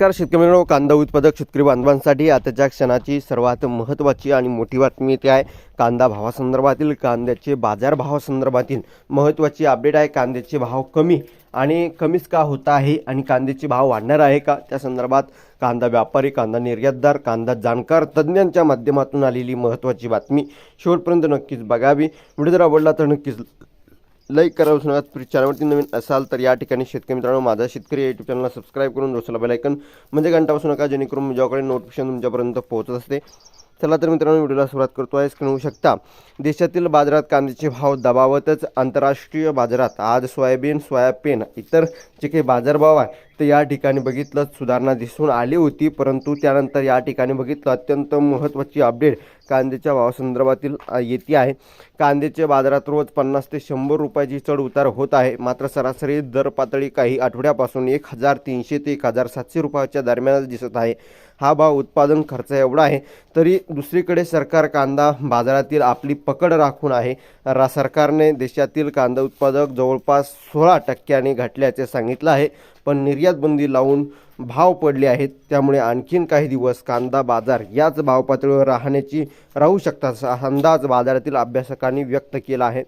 नमस्कार शेतकरी मित्रांनो कांदा उत्पादक शेतकरी बांधवांसाठी आताच्या क्षणाची सर्वात महत्त्वाची आणि मोठी बातमी येते आहे कांदा भावासंदर्भातील कांद्याचे बाजार भावासंदर्भातील महत्त्वाची अपडेट आहे. कांद्याचे भाव कमी आणि कमीच का होत आहे आणि कांद्याचे भाव वाढणार आहे का? त्या संदर्भात कांदा व्यापारी कांदा निर्यातदार कांदा जाणकार तज्ज्ञांच्या माध्यमातून आलेली महत्त्वाची बातमी शेवटपर्यंत नक्कीच बघावी. व्हिडिओ जर आवडला तर नक्कीच लाईक करा विसरू नका चॅनलवरती नवीन असाल तर या ठिकाणी शेतकरी मित्रांनो माझा शेतकरी यूट्यूब चॅनलला सबस्क्राईब करून दोसला बेलायकन म्हणजे घंटा बसू नका जेणेकरून माझ्याकडे नोटिफिकेशन तुमच्यापर्यंत पोहोचत असते. चला तर मित्रांनो व्हिडिओला सुरुवात करतो. आहे स्क्रीन होऊ शकता. देशातील बाजारात कांद्याचे भाव दबावतच आंतरराष्ट्रीय बाजारात. आज सोयाबीन सोयाबीन इतर जे काही बाजारभाव आहे तर या ठिकाणी बघितलं सुधारणा दिसून आली होती. परंतु त्यानंतर या ठिकाणी बघितलं अत्यंत महत्त्वाची अपडेट कांद्याच्या भावासंदर्भातील येते आहे. कांद्याचे बाजारात रोज पन्नास ते शंभर रुपयाची चढ उतार होत आहे. मात्र सरासरी दर पातळी काही आठवड्यापासून एक हजार तीनशे ते एक हजार सातशे रुपयाच्या दरम्यानच दिसत आहे. हा भाव उत्पादन खर्च एवढा आहे तरी दुसरीकडे सरकार कांदा बाजारातील आपली पकड राखून आहे. रा सरकारने देशातील कांदा उत्पादक जवळपास सोळा टक्क्यांनी घटल्याचे सांगितलं आहे. पण निर्यात बंदी लावून भाव पडले आहेत. त्यामुळे आणखीन काही दिवस कांदा बाजार याच भाव पातळीवर राहण्याची राहू शकतात असा अंदाज बाजारातील अभ्यासकांनी व्यक्त केला आहे.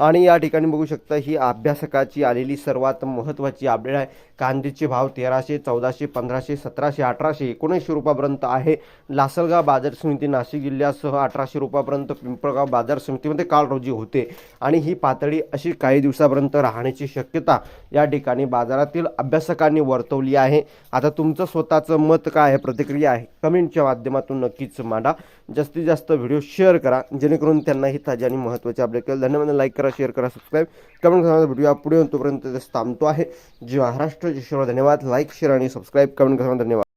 आणि या ठिकाणी बघू शकता ही अभ्यासकाची आलेली सर्वात महत्त्वाची अपडेट आहे. कांद्याचे भाव तेराशे चौदाशे पंधराशे सतराशे अठराशे एकोणीसशे रुपयापर्यंत आहे. लासलगाव बाजार समिती नाशिक जिल्ह्यासह अठराशे रुपयापर्यंत पिंपळगाव बाजार समितीमध्ये काल रोजी होते. आणि ही पातळी अशी काही दिवसापर्यंत राहण्याची शक्यता या ठिकाणी बाजारातील अभ्यासकांनी वर्तवली आहे. आता तुमचं स्वतःचं मत काय आहे? प्रतिक्रिया आहे. कमेंटच्या माध्यमातून नक्कीच मांडा. जास्तीत जास्त व्हिडिओ शेअर करा. जेणेकरून त्यांनाही ताजे आणि महत्त्वाचे अपडेट केलं धन्यवाद लाईक करा शेअर करा सबस्क्राईब कमेंट करा. व्हिडिओ पुढे तोपर्यंत थांबतो आहे. जे महाराष्ट्र जे धन्यवाद. लाईक शेअर आणि सबस्क्राईब कमेंट करा. धन्यवाद.